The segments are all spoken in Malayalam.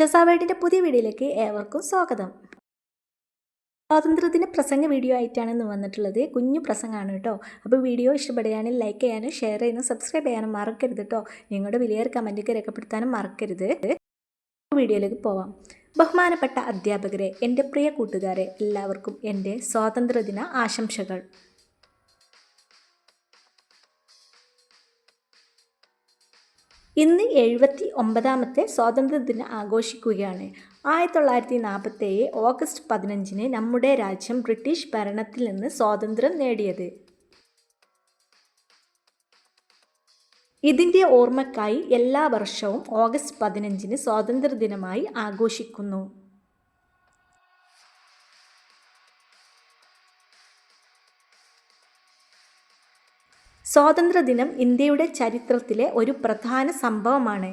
ഷസാവേഡിന്റെ പുതിയ വീഡിയോയിലേക്ക് ഏവർക്കും സ്വാഗതം. സ്വാതന്ത്ര്യദിന പ്രസംഗ വീഡിയോ ആയിട്ടാണ് ഇന്ന് വന്നിട്ടുള്ളത്. കുഞ്ഞു പ്രസംഗമാണ് കേട്ടോ. അപ്പോൾ വീഡിയോ ഇഷ്ടപ്പെടുകയാണെങ്കിൽ ലൈക്ക് ചെയ്യാനും ഷെയർ ചെയ്യാനും സബ്സ്ക്രൈബ് ചെയ്യാനും മറക്കരുത് കേട്ടോ. നിങ്ങളുടെ വലിയൊരു കമന്റൊക്കെ രേഖപ്പെടുത്താനും മറക്കരുത്. വീഡിയോയിലേക്ക് പോവാം. ബഹുമാനപ്പെട്ട അധ്യാപകരെ എന്റെ പ്രിയ കൂട്ടുകാരെ എല്ലാവർക്കും എന്റെ സ്വാതന്ത്ര്യദിന ആശംസകൾ. ഇന്ന് എഴുപത്തി ഒമ്പതാമത്തെ സ്വാതന്ത്ര്യദിനം ആഘോഷിക്കുകയാണ്. ആയിരത്തി തൊള്ളായിരത്തി നാൽപ്പത്തേഴ് ഓഗസ്റ്റ് പതിനഞ്ചിന് നമ്മുടെ രാജ്യം ബ്രിട്ടീഷ് ഭരണത്തിൽ നിന്ന് സ്വാതന്ത്ര്യം നേടിയത്. ഇതിന്റെ ഓർമ്മക്കായി എല്ലാ വർഷവും ഓഗസ്റ്റ് പതിനഞ്ചിന് സ്വാതന്ത്ര്യദിനമായി ആഘോഷിക്കുന്നു. സ്വാതന്ത്ര്യദിനം ഇന്ത്യയുടെ ചരിത്രത്തിലെ ഒരു പ്രധാന സംഭവമാണ്.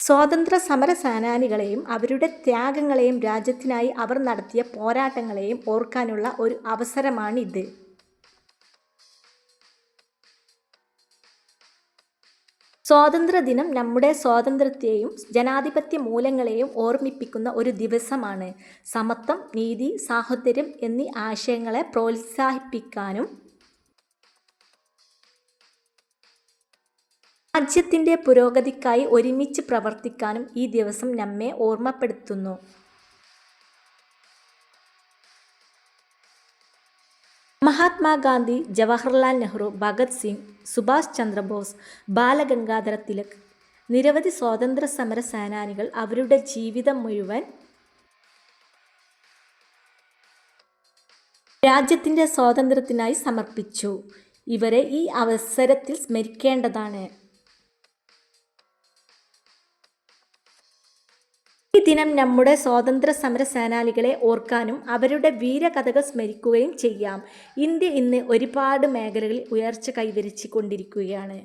സ്വാതന്ത്ര്യ സമര സേനാനികളെയും അവരുടെ ത്യാഗങ്ങളെയും രാജ്യത്തിനായി അവർ നടത്തിയ പോരാട്ടങ്ങളെയും ഓർക്കാനുള്ള ഒരു അവസരമാണിത്. സ്വാതന്ത്ര്യദിനം നമ്മുടെ സ്വാതന്ത്ര്യത്തെയും ജനാധിപത്യ മൂലങ്ങളെയും ഓർമ്മിപ്പിക്കുന്ന ഒരു ദിവസമാണ്. സമത്വം നീതി സാഹോദര്യം എന്നീ ആശയങ്ങളെ പ്രോത്സാഹിപ്പിക്കാനും രാജ്യത്തിന്റെ പുരോഗതിക്കായി ഒരുമിച്ച് പ്രവർത്തിക്കാനും ഈ ദിവസം നമ്മെ ഓർമ്മപ്പെടുത്തുന്നു. മഹാത്മാഗാന്ധി ജവഹർലാൽ നെഹ്റു ഭഗത് സിംഗ് സുഭാഷ് ചന്ദ്രബോസ് ബാലഗംഗാധര തിലക് നിരവധി സ്വാതന്ത്ര്യ സമര സേനാനികൾ അവരുടെ ജീവിതം മുഴുവൻ രാജ്യത്തിന്റെ സ്വാതന്ത്ര്യത്തിനായി സമർപ്പിച്ചു. ഇവരെ ഈ അവസരത്തിൽ സ്മരിക്കേണ്ടതാണ്. ഈ ദിനം നമ്മുടെ സ്വാതന്ത്ര്യ സമര സേനാനികളെ ഓർക്കാനും അവരുടെ വീരകഥകൾ സ്മരിക്കുകയും ചെയ്യാം. ഇന്ത്യ ഇന്ന് ഒരുപാട് മേഖലകളിൽ ഉയർച്ച കൈവരിച്ചു കൊണ്ടിരിക്കുകയാണ്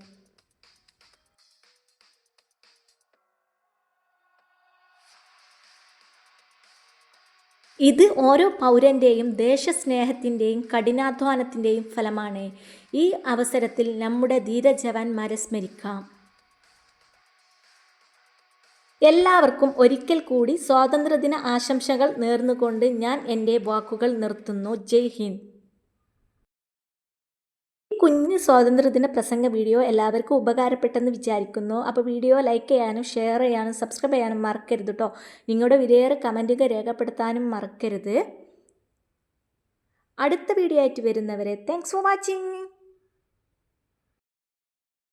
ഇത് ഓരോ പൗരന്റെയും ദേശസ്നേഹത്തിന്റെയും കഠിനാധ്വാനത്തിന്റെയും ഫലമാണ്. ഈ അവസരത്തിൽ നമ്മുടെ ധീരജവാന്മാരെ സ്മരിക്കാം. എല്ലാവർക്കും ഒരിക്കൽ കൂടി സ്വാതന്ത്ര്യദിന ആശംസകൾ നേർന്നുകൊണ്ട് ഞാൻ എന്റെ വാക്കുകൾ നിർത്തുന്നു. ജയ് ഹിന്ദ്. കുഞ്ഞ് സ്വാതന്ത്ര്യദിന പ്രസംഗ വീഡിയോ എല്ലാവർക്കും ഉപകാരപ്പെട്ടെന്ന് വിചാരിക്കുന്നു. അപ്പോൾ വീഡിയോ ലൈക്ക് ചെയ്യാനും ഷെയർ ചെയ്യാനും സബ്സ്ക്രൈബ് ചെയ്യാനും മറക്കരുത് കേട്ടോ നിങ്ങളുടെ വിലയേറെ കമന്റുകൾ രേഖപ്പെടുത്താനും മറക്കരുത്. അടുത്ത വീഡിയോ ആയിട്ട് വരുന്നവരെ താങ്ക്സ് ഫോർ വാച്ചിങ്